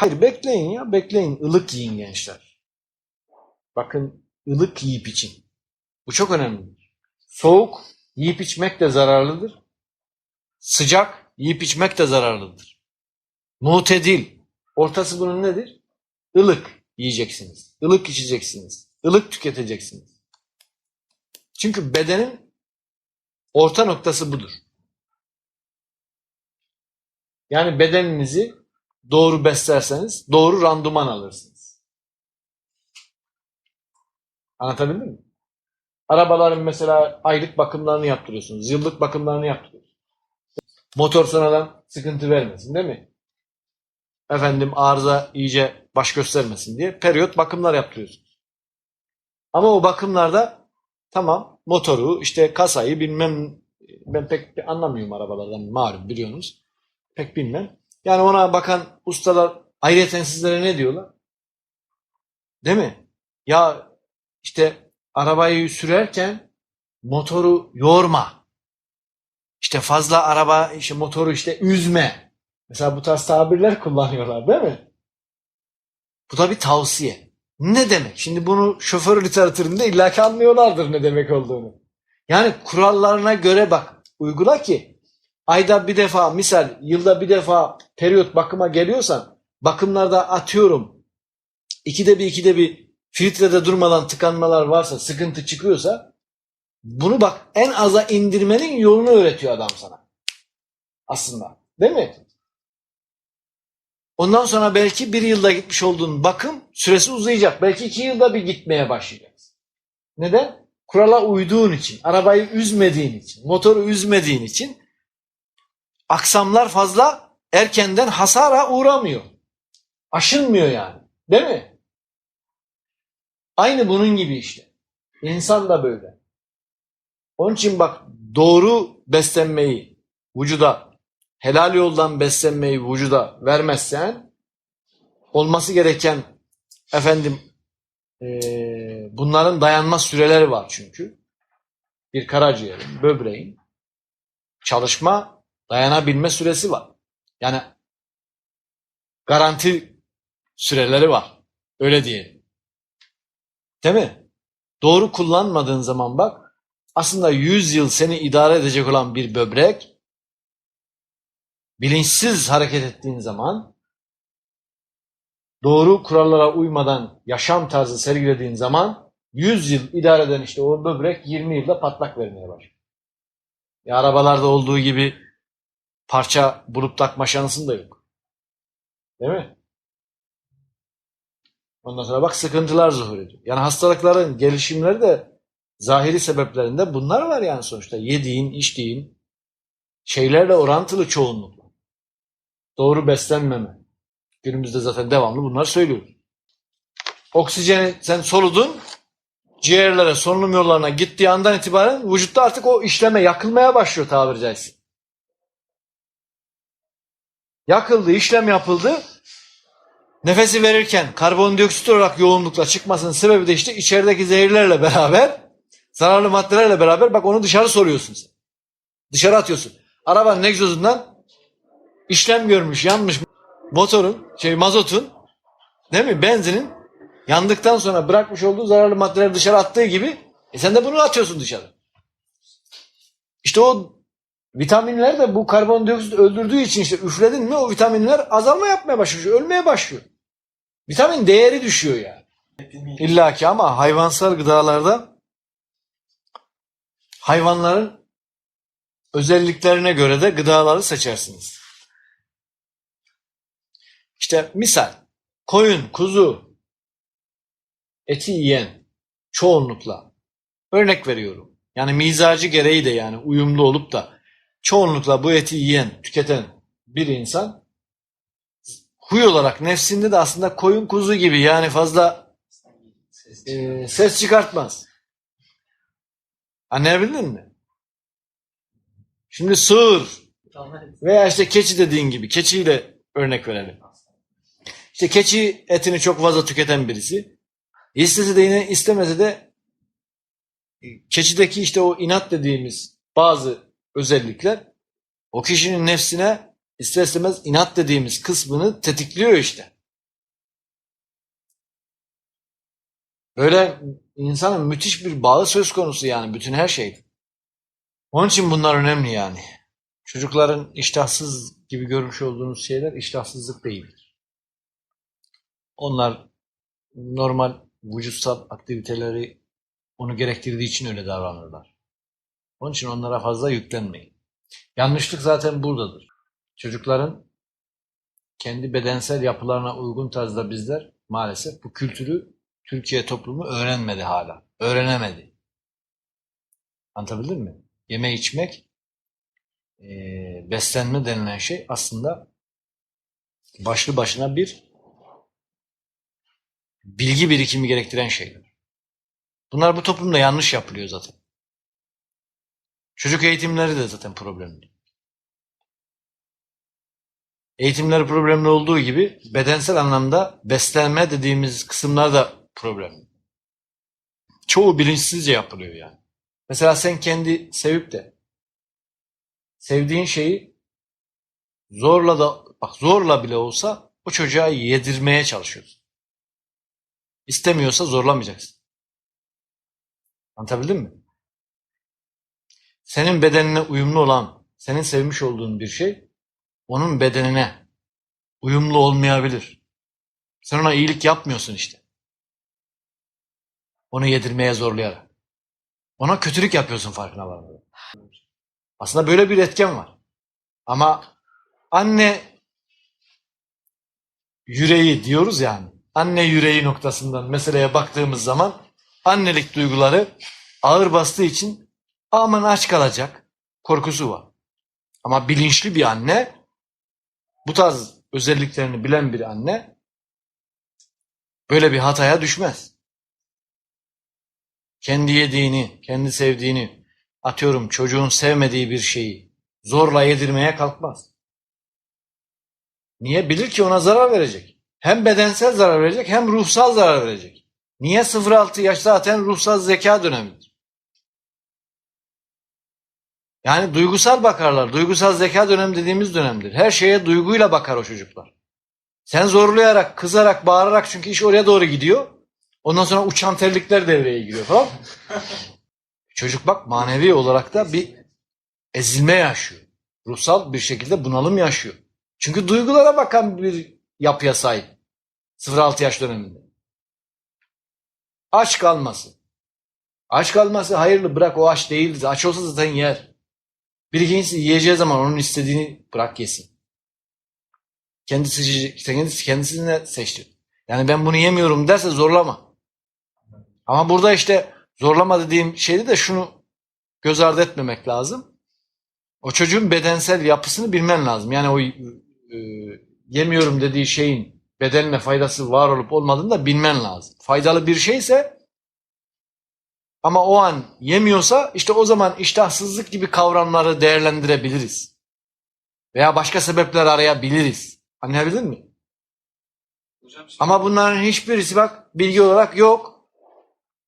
Hayır bekleyin ya bekleyin. Ilık yiyin gençler. Bakın ılık yiyip için. Bu çok önemlidir. Soğuk yiyip içmek de zararlıdır. Sıcak yiyip içmek de zararlıdır. Mutedil. Ortası bunun nedir? Ilık yiyeceksiniz. Ilık içeceksiniz. Ilık tüketeceksiniz. Çünkü bedenin orta noktası budur. Yani bedeninizi doğru beslerseniz doğru randıman alırsınız. Anlatabildim mi? Arabaların mesela aylık bakımlarını yaptırıyorsunuz. Yıllık bakımlarını yaptırıyorsunuz. Motor sonradan sıkıntı vermesin değil mi? Efendim arıza iyice baş göstermesin diye periyot bakımlar yaptırıyorsunuz. Ama o bakımlarda tamam motoru işte kasayı bilmem ben pek anlamıyorum arabalardan malum biliyorsunuz. Pek bilmem. Yani ona bakan ustalar ayrıyeten sizlere ne diyorlar? Değil mi? Ya işte arabayı sürerken motoru yorma. İşte fazla araba işte motoru işte üzme. Mesela bu tarz tabirler kullanıyorlar değil mi? Bu da bir tavsiye. Ne demek? Şimdi bunu şoför literatüründe illaki anlıyorlardır ne demek olduğunu. Yani kurallarına göre bak uygula ki ayda bir defa misal yılda bir defa periyot bakıma geliyorsan bakımlarda atıyorum ikide bir ikide bir filtrede durmadan tıkanmalar varsa sıkıntı çıkıyorsa bunu bak en aza indirmenin yolunu öğretiyor adam sana. Aslında. Değil mi? Ondan sonra belki bir yılda gitmiş olduğun bakım süresi uzayacak. Belki iki yılda bir gitmeye başlayacaksın. Neden? Kurala uyduğun için, arabayı üzmediğin için, motoru üzmediğin için aksamlar fazla erkenden hasara uğramıyor. Aşınmıyor yani. Değil mi? Aynı bunun gibi işte. İnsan da böyle. Onun için bak doğru beslenmeyi vücuda helal yoldan beslenmeyi vücuda vermezsen olması gereken efendim eee, bunların dayanma süreleri var çünkü. Bir karaciğerin, böbreğin çalışma dayanabilme süresi var. Yani garanti süreleri var. Öyle diyelim. Değil mi? Doğru kullanmadığın zaman bak aslında 100 yıl seni idare edecek olan bir böbrek bilinçsiz hareket ettiğin zaman doğru kurallara uymadan yaşam tarzı sergilediğin zaman 100 yıl idare eden işte o böbrek 20 yılda patlak vermeye başlıyor. Ya arabalarda olduğu gibi parça bulup takma şansın da yok. Değil mi? Ondan sonra bak sıkıntılar zuhur ediyor. Yani hastalıkların gelişimleri de zahiri sebeplerinde bunlar var yani sonuçta. Yediğin, içtiğin şeylerle orantılı çoğunlukla. Doğru beslenmeme. Günümüzde zaten devamlı bunlar söylüyoruz. Oksijeni sen soludun, ciğerlere, solunum yollarına gittiği andan itibaren vücutta artık o işleme yakılmaya başlıyor tabiri caizse. Yakıldı, işlem yapıldı. Nefesi verirken karbondioksit olarak yoğunlukla çıkmasının sebebi de işte içerideki zehirlerle beraber, zararlı maddelerle beraber bak onu dışarı soruyorsun sen. Dışarı atıyorsun. Arabanın egzozundan işlem görmüş, yanmış motorun, şey mazotun, değil mi? Benzinin yandıktan sonra bırakmış olduğu zararlı maddeleri dışarı attığı gibi e sen de bunu atıyorsun dışarı. İşte o vitaminler de bu karbondioksit öldürdüğü için işte üfledin mi o vitaminler azalma yapmaya başlıyor, ölmeye başlıyor. Vitamin değeri düşüyor yani. İlla ki ama hayvansal gıdalarda hayvanların özelliklerine göre de gıdaları seçersiniz. İşte misal koyun, kuzu eti yiyen çoğunlukla örnek veriyorum. Yani mizacı gereği de yani uyumlu olup da çoğunlukla bu eti yiyen, tüketen bir insan huy olarak nefsinde de aslında koyun kuzu gibi yani fazla e, ses çıkartmaz. Anlayabildin mi? Şimdi sığır veya işte keçi dediğin gibi keçiyle örnek verelim. İşte keçi etini çok fazla tüketen birisi. İstese de yine istemese de e, keçideki işte o inat dediğimiz bazı özellikler o kişinin nefsine ister istemez inat dediğimiz kısmını tetikliyor işte. Böyle insanın müthiş bir bağı söz konusu yani bütün her şey. Onun için bunlar önemli yani. Çocukların iştahsız gibi görmüş olduğunuz şeyler iştahsızlık değildir. Onlar normal vücutsal aktiviteleri onu gerektirdiği için öyle davranırlar. Onun için onlara fazla yüklenmeyin. Yanlışlık zaten buradadır. Çocukların kendi bedensel yapılarına uygun tarzda bizler maalesef bu kültürü Türkiye toplumu öğrenmedi hala. Öğrenemedi. Anlatabildim mi? Yeme içmek, eee, beslenme denilen şey aslında başlı başına bir bilgi birikimi gerektiren şeyler. Bunlar bu toplumda yanlış yapılıyor zaten. Çocuk eğitimleri de zaten problemli. Eğitimleri problemli olduğu gibi bedensel anlamda beslenme dediğimiz kısımlar da problemli. Çoğu bilinçsizce yapılıyor yani. Mesela sen kendi sevip de sevdiğin şeyi zorla da bak zorla bile olsa o çocuğa yedirmeye çalışıyorsun. İstemiyorsa zorlamayacaksın. Anlatabildim mi? Senin bedenine uyumlu olan, senin sevmiş olduğun bir şey onun bedenine uyumlu olmayabilir. Sen ona iyilik yapmıyorsun işte. Onu yedirmeye zorlayarak. Ona kötülük yapıyorsun farkına varmadan. Aslında böyle bir etken var. Ama anne yüreği diyoruz yani. Anne yüreği noktasından meseleye baktığımız zaman annelik duyguları ağır bastığı için aman aç kalacak korkusu var. Ama bilinçli bir anne bu tarz özelliklerini bilen bir anne böyle bir hataya düşmez. Kendi yediğini, kendi sevdiğini, atıyorum çocuğun sevmediği bir şeyi zorla yedirmeye kalkmaz. Niye? Bilir ki ona zarar verecek. Hem bedensel zarar verecek hem ruhsal zarar verecek. Niye 0-6 yaş zaten ruhsal zeka dönemidir. Yani duygusal bakarlar. Duygusal zeka dönemi dediğimiz dönemdir. Her şeye duyguyla bakar o çocuklar. Sen zorlayarak, kızarak, bağırarak çünkü iş oraya doğru gidiyor. Ondan sonra uçan terlikler devreye giriyor mı? Çocuk bak manevi olarak da bir ezilme yaşıyor. Ruhsal bir şekilde bunalım yaşıyor. Çünkü duygulara bakan bir yapıya sahip. 0-6 yaş döneminde. Aç kalması. Aç kalması hayırlı bırak o aç değildir. Aç olsa zaten yer. Bir ikincisi yiyeceği zaman onun istediğini bırak yesin. Kendisi, kendisi kendisine seçti. Yani ben bunu yemiyorum derse zorlama. Ama burada işte zorlama dediğim şeyde de şunu göz ardı etmemek lazım. O çocuğun bedensel yapısını bilmen lazım. Yani o e, yemiyorum dediği şeyin bedenine faydası var olup olmadığını da bilmen lazım. Faydalı bir şeyse ama o an yemiyorsa işte o zaman iştahsızlık gibi kavramları değerlendirebiliriz. Veya başka sebepler arayabiliriz. Anlayabildin mi? Hocam şey, Ama bunların hiçbirisi bak bilgi olarak yok.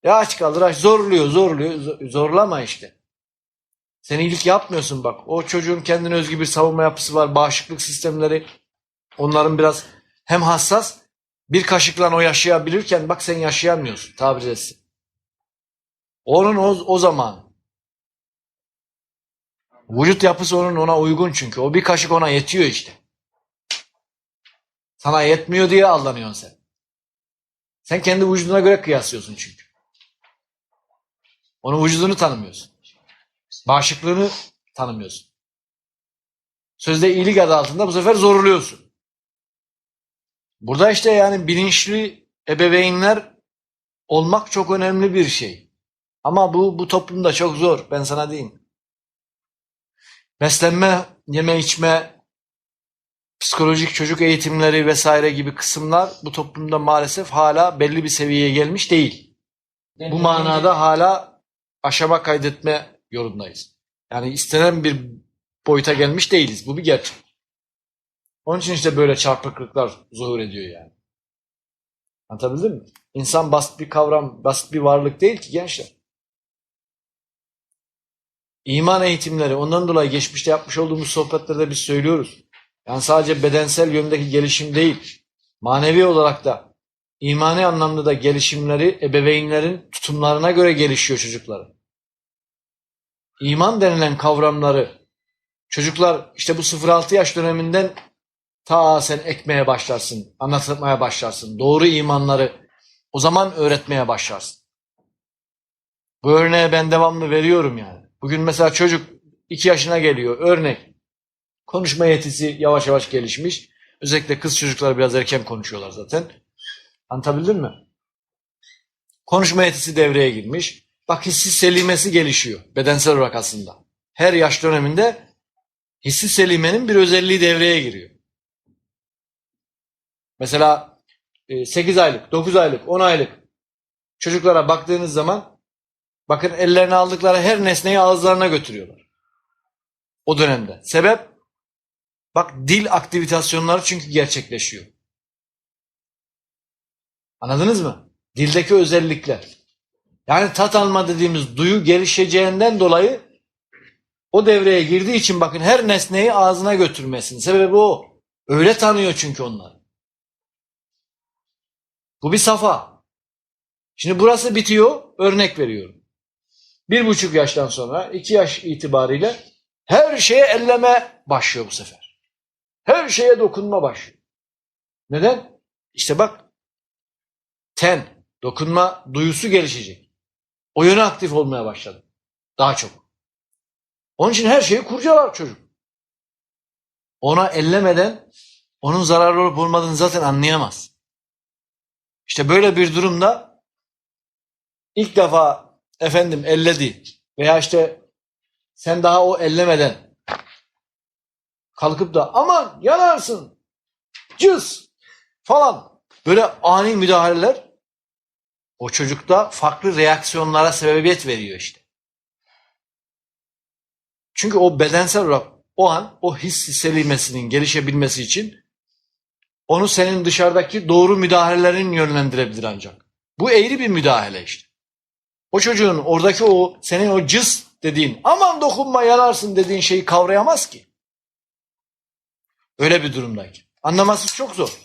Ya aç kaldır aç zorluyor zorluyor zo- zorlama işte. Sen iyilik yapmıyorsun bak. O çocuğun kendine özgü bir savunma yapısı var. Bağışıklık sistemleri onların biraz hem hassas bir kaşıkla o yaşayabilirken bak sen yaşayamıyorsun tabiri etsin. Onun o, o zaman vücut yapısı onun ona uygun çünkü. O bir kaşık ona yetiyor işte. Sana yetmiyor diye aldanıyorsun sen. Sen kendi vücuduna göre kıyaslıyorsun çünkü. Onun vücudunu tanımıyorsun. Bağışıklığını tanımıyorsun. Sözde iyilik adı altında bu sefer zorluyorsun. Burada işte yani bilinçli ebeveynler olmak çok önemli bir şey. Ama bu bu toplumda çok zor. Ben sana diyeyim. Beslenme, yeme içme, psikolojik çocuk eğitimleri vesaire gibi kısımlar bu toplumda maalesef hala belli bir seviyeye gelmiş değil. Bu manada hala aşama kaydetme yolundayız. Yani istenen bir boyuta gelmiş değiliz. Bu bir gerçek. Onun için işte böyle çarpıklıklar zuhur ediyor yani. Anlatabildim mi? İnsan basit bir kavram, basit bir varlık değil ki gençler. İman eğitimleri, ondan dolayı geçmişte yapmış olduğumuz sohbetlerde biz söylüyoruz. Yani sadece bedensel yöndeki gelişim değil, manevi olarak da imani anlamda da gelişimleri ebeveynlerin tutumlarına göre gelişiyor çocukların. İman denilen kavramları çocuklar işte bu 0-6 yaş döneminden ta sen ekmeye başlarsın, anlatmaya başlarsın. Doğru imanları o zaman öğretmeye başlarsın. Bu örneği ben devamlı veriyorum yani. Bugün mesela çocuk 2 yaşına geliyor. Örnek. Konuşma yetisi yavaş yavaş gelişmiş. Özellikle kız çocuklar biraz erken konuşuyorlar zaten. Anlatabildim mi? Konuşma yetisi devreye girmiş. Bak hissi selimesi gelişiyor bedensel olarak aslında. Her yaş döneminde hissi selimenin bir özelliği devreye giriyor. Mesela 8 aylık, 9 aylık, 10 aylık çocuklara baktığınız zaman bakın ellerine aldıkları her nesneyi ağızlarına götürüyorlar. O dönemde. Sebep bak dil aktivitasyonları çünkü gerçekleşiyor. Anladınız mı? Dildeki özellikler. Yani tat alma dediğimiz duyu gelişeceğinden dolayı o devreye girdiği için bakın her nesneyi ağzına götürmesin. Sebebi o. Öyle tanıyor çünkü onlar. Bu bir safa. Şimdi burası bitiyor. Örnek veriyorum. Bir buçuk yaştan sonra iki yaş itibariyle her şeye elleme başlıyor bu sefer. Her şeye dokunma başlıyor. Neden? İşte bak ten, dokunma duyusu gelişecek. O yöne aktif olmaya başladı. Daha çok. Onun için her şeyi kurcalar çocuk. Ona ellemeden onun zararlı olup olmadığını zaten anlayamaz. İşte böyle bir durumda ilk defa efendim elledi veya işte sen daha o ellemeden kalkıp da aman yanarsın cız falan böyle ani müdahaleler o çocukta farklı reaksiyonlara sebebiyet veriyor işte. Çünkü o bedensel olarak o an o hissi selimesinin gelişebilmesi için onu senin dışarıdaki doğru müdahalelerin yönlendirebilir ancak. Bu eğri bir müdahale işte. O çocuğun oradaki o senin o cız dediğin aman dokunma yanarsın dediğin şeyi kavrayamaz ki. Öyle bir durumdayken. Anlaması çok zor.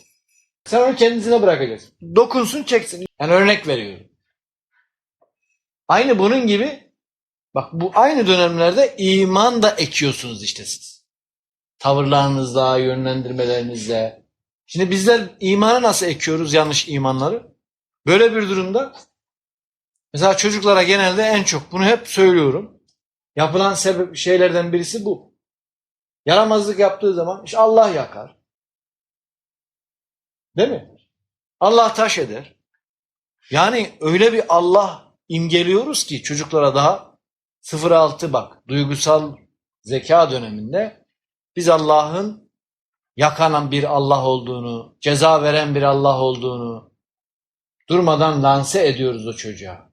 Sen onu kendisine bırakacaksın. Dokunsun çeksin. Yani örnek veriyorum. Aynı bunun gibi bak bu aynı dönemlerde iman da ekiyorsunuz işte siz. Tavırlarınızla, yönlendirmelerinizle. Şimdi bizler imanı nasıl ekiyoruz yanlış imanları? Böyle bir durumda mesela çocuklara genelde en çok bunu hep söylüyorum. Yapılan sebep şeylerden birisi bu. Yaramazlık yaptığı zaman işte Allah yakar. Değil mi? Allah taş eder. Yani öyle bir Allah imgeliyoruz ki çocuklara daha 0-6 bak duygusal zeka döneminde biz Allah'ın yakanan bir Allah olduğunu, ceza veren bir Allah olduğunu durmadan lanse ediyoruz o çocuğa.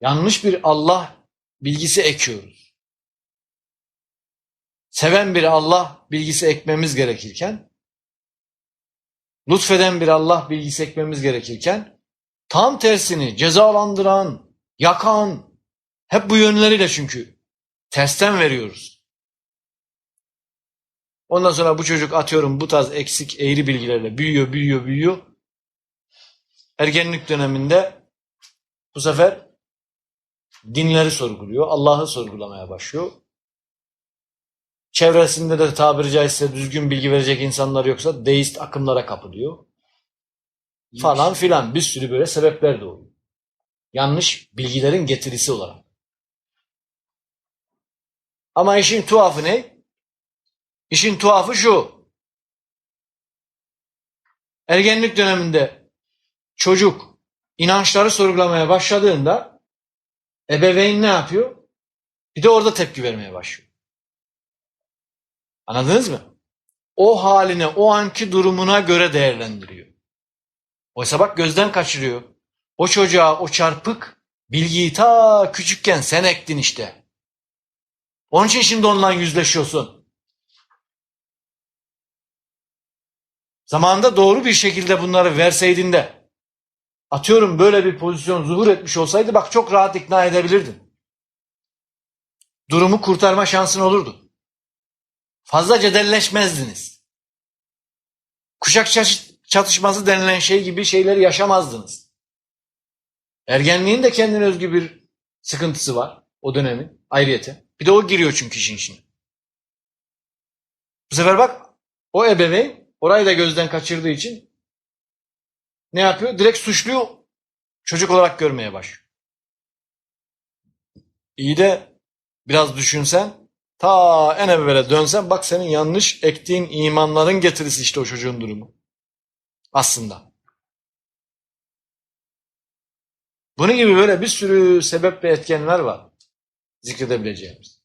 Yanlış bir Allah bilgisi ekiyoruz. Seven bir Allah bilgisi ekmemiz gerekirken lütfeden bir Allah bilgisi ekmemiz gerekirken tam tersini cezalandıran, yakan hep bu yönleriyle çünkü tersten veriyoruz. Ondan sonra bu çocuk atıyorum bu tarz eksik eğri bilgilerle büyüyor, büyüyor, büyüyor. Ergenlik döneminde bu sefer dinleri sorguluyor, Allah'ı sorgulamaya başlıyor. Çevresinde de tabiri caizse düzgün bilgi verecek insanlar yoksa deist akımlara kapılıyor. Falan filan bir sürü böyle sebepler doğuyor. Yanlış bilgilerin getirisi olarak. Ama işin tuhafı ne? İşin tuhafı şu. Ergenlik döneminde çocuk inançları sorgulamaya başladığında ebeveyn ne yapıyor? Bir de orada tepki vermeye başlıyor. Anladınız mı? O haline, o anki durumuna göre değerlendiriyor. Oysa bak gözden kaçırıyor. O çocuğa o çarpık bilgiyi ta küçükken sen ektin işte. Onun için şimdi onunla yüzleşiyorsun. Zamanında doğru bir şekilde bunları verseydin de atıyorum böyle bir pozisyon zuhur etmiş olsaydı bak çok rahat ikna edebilirdin. Durumu kurtarma şansın olurdu. Fazla cedelleşmezdiniz. Kuşak çat- çatışması denilen şey gibi şeyleri yaşamazdınız. Ergenliğin de kendine özgü bir sıkıntısı var o dönemin ayrıyete. Bir de o giriyor çünkü işin içine. Bu sefer bak o ebeveyn orayı da gözden kaçırdığı için ne yapıyor? Direkt suçluyu çocuk olarak görmeye başlıyor. İyi de biraz düşünsen ta en evvele dönsen bak senin yanlış ektiğin imanların getirisi işte o çocuğun durumu. Aslında. Bunun gibi böyle bir sürü sebep ve etkenler var zikredebileceğimiz.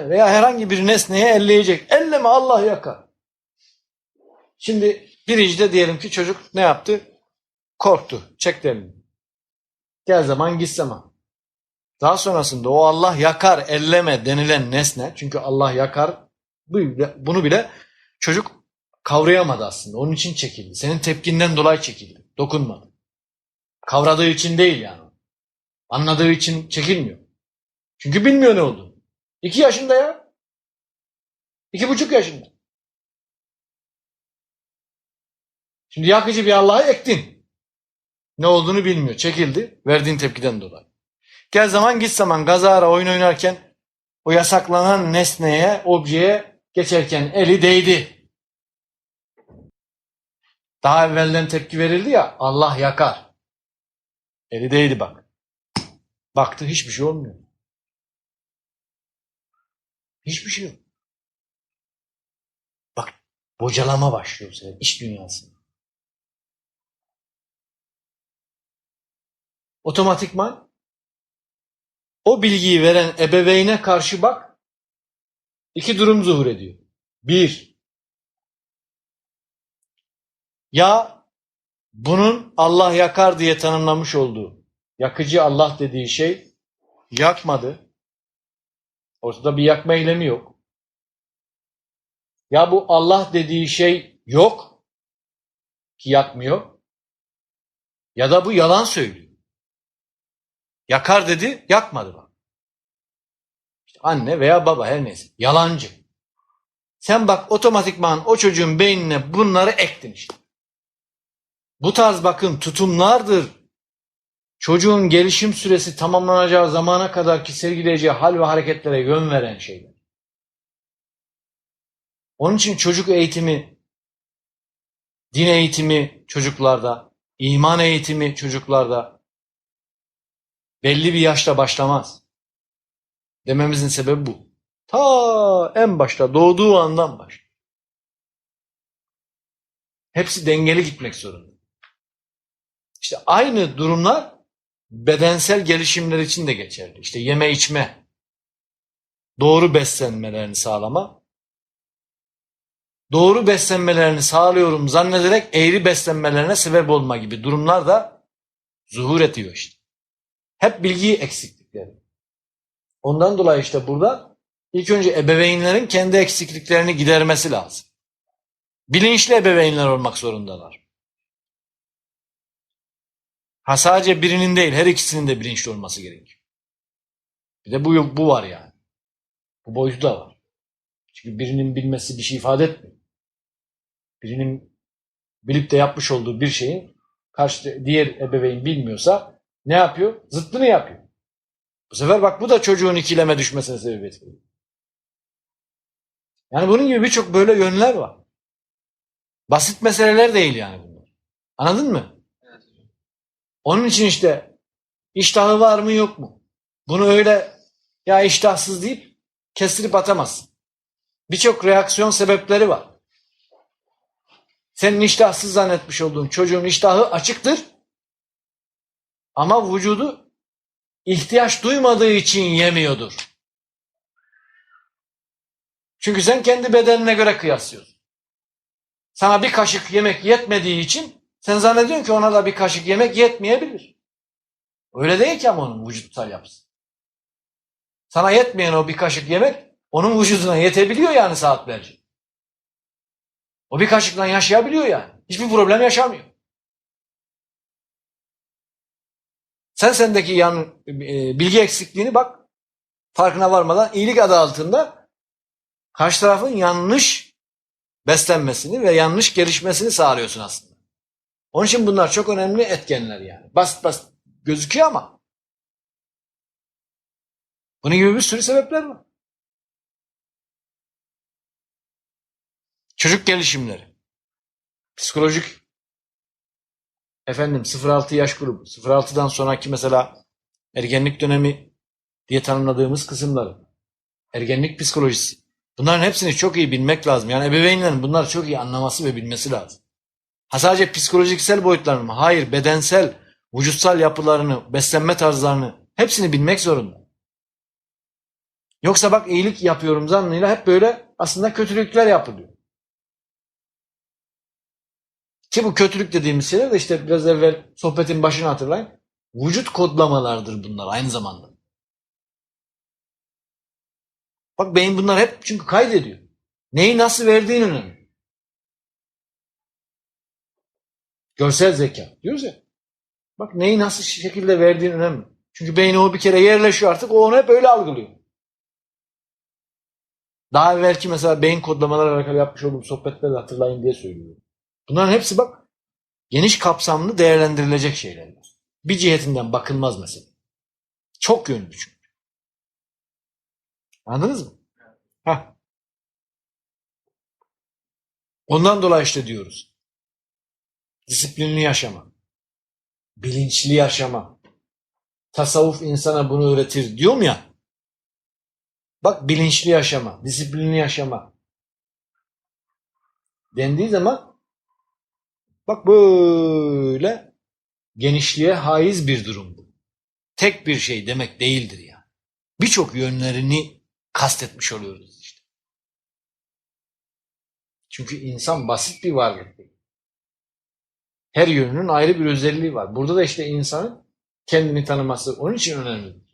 Veya herhangi bir nesneye elleyecek. Elleme Allah yakar. Şimdi birincide diyelim ki çocuk ne yaptı? Korktu. Çekti elini. Gel zaman git zaman. Daha sonrasında o Allah yakar elleme denilen nesne çünkü Allah yakar bu- bunu bile çocuk kavrayamadı aslında. Onun için çekildi. Senin tepkinden dolayı çekildi. Dokunmadı. Kavradığı için değil yani. Anladığı için çekilmiyor. Çünkü bilmiyor ne olduğunu. İki yaşında ya. İki buçuk yaşında. Şimdi yakıcı bir Allah'ı ektin. Ne olduğunu bilmiyor. Çekildi. Verdiğin tepkiden dolayı. Gel zaman git zaman gazara oyun oynarken o yasaklanan nesneye, objeye geçerken eli değdi. Daha evvelden tepki verildi ya Allah yakar. Eli değdi bak. Baktı hiçbir şey olmuyor. Hiçbir şey yok. Bak bocalama başlıyor bu iş dünyasında. Otomatikman o bilgiyi veren ebeveyne karşı bak iki durum zuhur ediyor. Bir, ya bunun Allah yakar diye tanımlamış olduğu yakıcı Allah dediği şey yakmadı. Ortada bir yakma eylemi yok. Ya bu Allah dediği şey yok ki yakmıyor. Ya da bu yalan söylüyor. Yakar dedi, yakmadı bak. İşte anne veya baba her neyse. Yalancı. Sen bak otomatikman o çocuğun beynine bunları ektin işte. Bu tarz bakın tutumlardır. Çocuğun gelişim süresi tamamlanacağı zamana kadar ki sergileyeceği hal ve hareketlere yön veren şeyler. Onun için çocuk eğitimi, din eğitimi çocuklarda, iman eğitimi çocuklarda belli bir yaşta başlamaz. Dememizin sebebi bu. Ta en başta doğduğu andan baş. Hepsi dengeli gitmek zorunda. İşte aynı durumlar bedensel gelişimler için de geçerli. İşte yeme içme, doğru beslenmelerini sağlama. Doğru beslenmelerini sağlıyorum zannederek eğri beslenmelerine sebep olma gibi durumlar da zuhur ediyor işte. Hep bilgi eksiklikleri. Ondan dolayı işte burada ilk önce ebeveynlerin kendi eksikliklerini gidermesi lazım. Bilinçli ebeveynler olmak zorundalar. Ha sadece birinin değil her ikisinin de bilinçli olması gerekiyor. Bir de bu, bu var yani. Bu boyutu da var. Çünkü birinin bilmesi bir şey ifade etmiyor. Birinin bilip de yapmış olduğu bir şeyin karşı diğer ebeveyn bilmiyorsa ne yapıyor? Zıttını yapıyor. Bu sefer bak bu da çocuğun ikileme düşmesine sebebiyet veriyor. Yani bunun gibi birçok böyle yönler var. Basit meseleler değil yani bunlar. Anladın mı? Onun için işte iştahı var mı yok mu? Bunu öyle ya iştahsız deyip kestirip atamazsın. Birçok reaksiyon sebepleri var. Senin iştahsız zannetmiş olduğun çocuğun iştahı açıktır. Ama vücudu ihtiyaç duymadığı için yemiyordur. Çünkü sen kendi bedenine göre kıyaslıyorsun. Sana bir kaşık yemek yetmediği için sen zannediyorsun ki ona da bir kaşık yemek yetmeyebilir. Öyle değil ki ama onun vücutsal yapısı. Sana yetmeyen o bir kaşık yemek onun vücuduna yetebiliyor yani saatlerce. O bir kaşıkla yaşayabiliyor yani. Hiçbir problem yaşamıyor. Sen sendeki yan, e, bilgi eksikliğini bak farkına varmadan iyilik adı altında karşı tarafın yanlış beslenmesini ve yanlış gelişmesini sağlıyorsun aslında. Onun için bunlar çok önemli etkenler yani. Basit basit gözüküyor ama bunun gibi bir sürü sebepler var. Çocuk gelişimleri. Psikolojik efendim 0-6 yaş grubu. 0-6'dan sonraki mesela ergenlik dönemi diye tanımladığımız kısımları. Ergenlik psikolojisi. Bunların hepsini çok iyi bilmek lazım. Yani ebeveynlerin bunları çok iyi anlaması ve bilmesi lazım. Ha sadece psikolojiksel boyutlarını mı? Hayır, bedensel, vücutsal yapılarını, beslenme tarzlarını hepsini bilmek zorunda. Yoksa bak iyilik yapıyorum zannıyla hep böyle aslında kötülükler yapılıyor. Ki bu kötülük dediğimiz şeyler de işte biraz evvel sohbetin başını hatırlayın. Vücut kodlamalardır bunlar aynı zamanda. Bak beyin bunlar hep çünkü kaydediyor. Neyi nasıl verdiğin önemli. Görsel zeka diyoruz ya. Bak neyi nasıl şekilde verdiğin önemli. Çünkü beyni o bir kere yerleşiyor artık o onu hep öyle algılıyor. Daha evvelki mesela beyin kodlamalarla alakalı yapmış olduğum sohbetleri hatırlayın diye söylüyorum. Bunların hepsi bak geniş kapsamlı değerlendirilecek şeyler. Bir cihetinden bakılmaz mesela. Çok yönlü çünkü. Anladınız mı? Heh. Ondan dolayı işte diyoruz. Disiplinli yaşama. Bilinçli yaşama. Tasavvuf insana bunu öğretir diyorum ya. Bak bilinçli yaşama, disiplinli yaşama. Dendiği zaman bak böyle genişliğe haiz bir durum bu. Tek bir şey demek değildir yani. Birçok yönlerini kastetmiş oluyoruz işte. Çünkü insan basit bir varlık değil. Her yönünün ayrı bir özelliği var. Burada da işte insanın kendini tanıması onun için önemli.